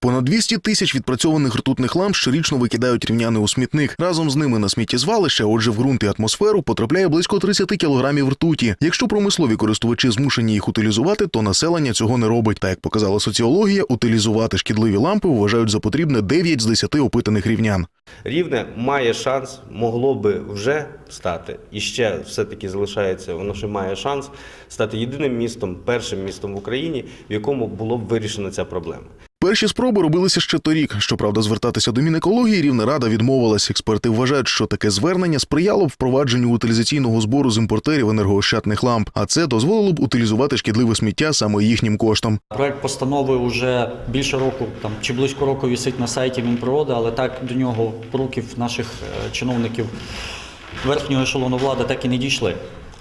Понад 200 тисяч відпрацьованих ртутних ламп щорічно викидають рівняни у смітник. Разом з ними на сміттєзвалище, отже, в ґрунт і атмосферу потрапляє близько 30 кілограмів ртуті. Якщо промислові користувачі змушені їх утилізувати, то населення цього не робить. Та як показала соціологія, утилізувати шкідливі лампи вважають за потрібне 9 з 10 опитаних рівнян. Рівне має шанс, могло би вже стати, і ще все-таки залишається, воно ще має шанс стати єдиним містом, першим містом в Україні, в якому було б вирішена ця проблема. Перші спроби робилися ще торік. Щоправда, звертатися до Мінекології рівна рада відмовилась. Експерти вважають, що таке звернення сприяло б впровадженню утилізаційного збору з імпортерів енергоощадних ламп, а це дозволило б утилізувати шкідливе сміття саме їхнім коштом. Проект постанови вже більше року там чи близько року висить на сайті Мінприроди, але так до нього руків наших е, чиновників верхнього ешелону влади так і не дійшли.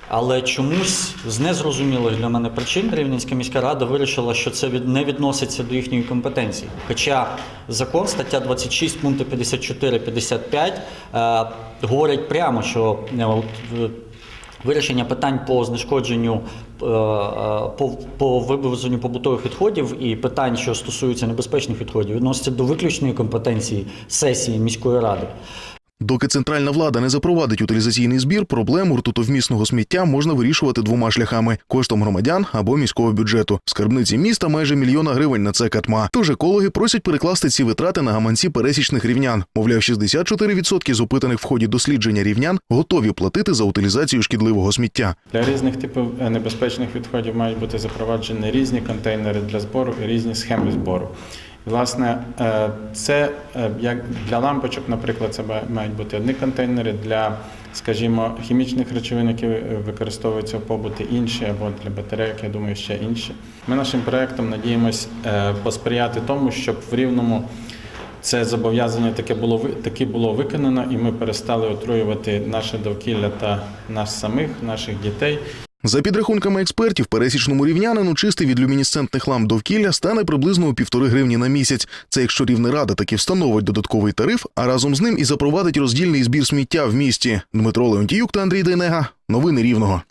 Але чомусь з незрозумілих для мене причин Рівненська міська рада вирішила, що це не відноситься до їхньої компетенції. Хоча закон, стаття 26, пункти 54-55 е, говорять прямо, що е, Вирішення питань по знешкодженню е, по, по вивезенню побутових відходів і питань, що стосуються небезпечних відходів, відносяться до виключної компетенції сесії міської ради. Доки центральна влада не запровадить утилізаційний збір, проблему ртутовмісного сміття можна вирішувати двома шляхами: коштом громадян або міського бюджету. В скарбниці міста майже мільйона гривень на це катма. Тож екологи просять перекласти ці витрати на гаманці пересічних рівнян. Мовляв, 64% з опитаних в ході дослідження рівнян готові платити за утилізацію шкідливого сміття. Для різних типів е, небезпечних відходів мають бути запроваджені різні контейнери для збору і різні схеми збору. Власне, е, це е, як для лампочок, наприклад, це мають бути одні контейнери для, скажімо, хімічних речовин, які е, використовуються в побуті, інші або для батарейок, я думаю, ще інші. Ми нашим проектом надіємось посприяти тому, щоб в рівному це зобов'язання таке було таки було виконано, і ми перестали отруювати наше довкілля та нас самих, наших дітей. За підрахунками експертів, пересічному рівнянину чистий від люмінесцентних ламп довкілля стане приблизно у півтори гривні на місяць. Це якщо Рівнерада таки встановить додатковий тариф, а разом з ним і запровадить роздільний збір сміття в місті. Дмитро Леонтіюк та Андрій Дейнега. Новини Рівного.